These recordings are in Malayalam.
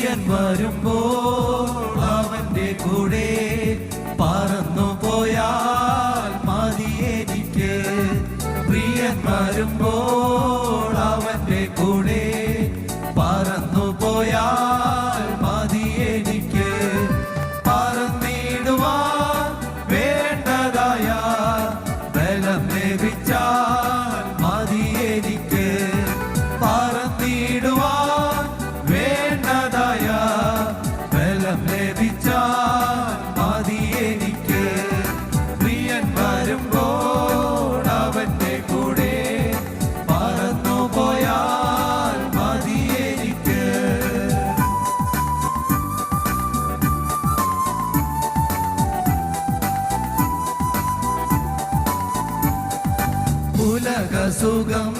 പ്രിയൻ വരുമ്പോൾ അവന്റെ കൂടെ പറന്നു പോയാൽ മതിയേ പ്രിയൻ വരുമ്പോൾ അവന്റെ കൂടെ ഉലക സുഖം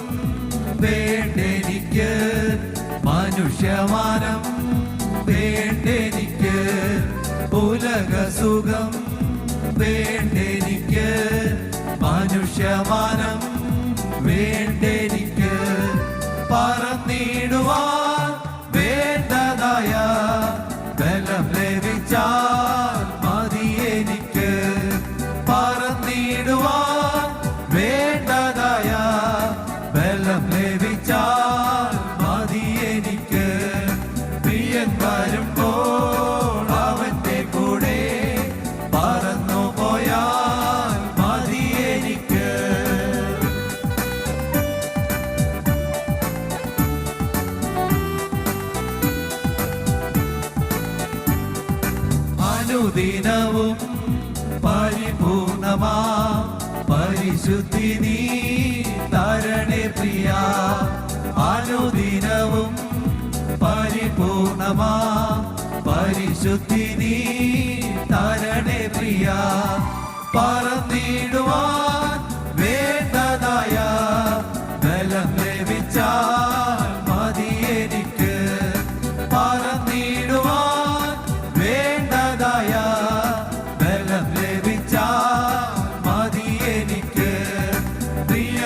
വേണ്ടെനിക്ക്. മനുഷ്യമാനം വേണ്ടെനിക്ക്. ഉലക സുഖം വേണ്ടെനിക്ക്. മനുഷ്യമാനം അനുദിനവും പരിപൂർണമാ. പരിശുദ്ധി നീ തരണേ പ്രിയ. അനുദിനവും പരിപൂർണമാ. പരിശുദ്ധി നീ തരണേ പ്രിയ. പറന്നിടുവാൻ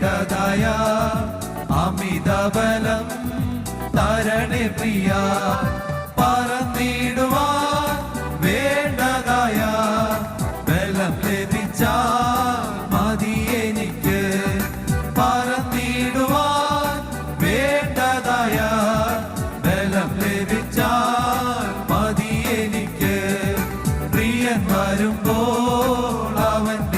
വേണ്ടതായ അമിതബലം തരണി പ്രിയ. പറന്നിടുവാൻ വേണ്ടതായ ബലം ലഭിച്ച മതി എനിക്ക്. പറന്നിടുവാൻ വേണ്ടതായ ബലം ലഭിച്ച മതി എനിക്ക്. പ്രിയൻ വരുമ്പോൾ പറന്നു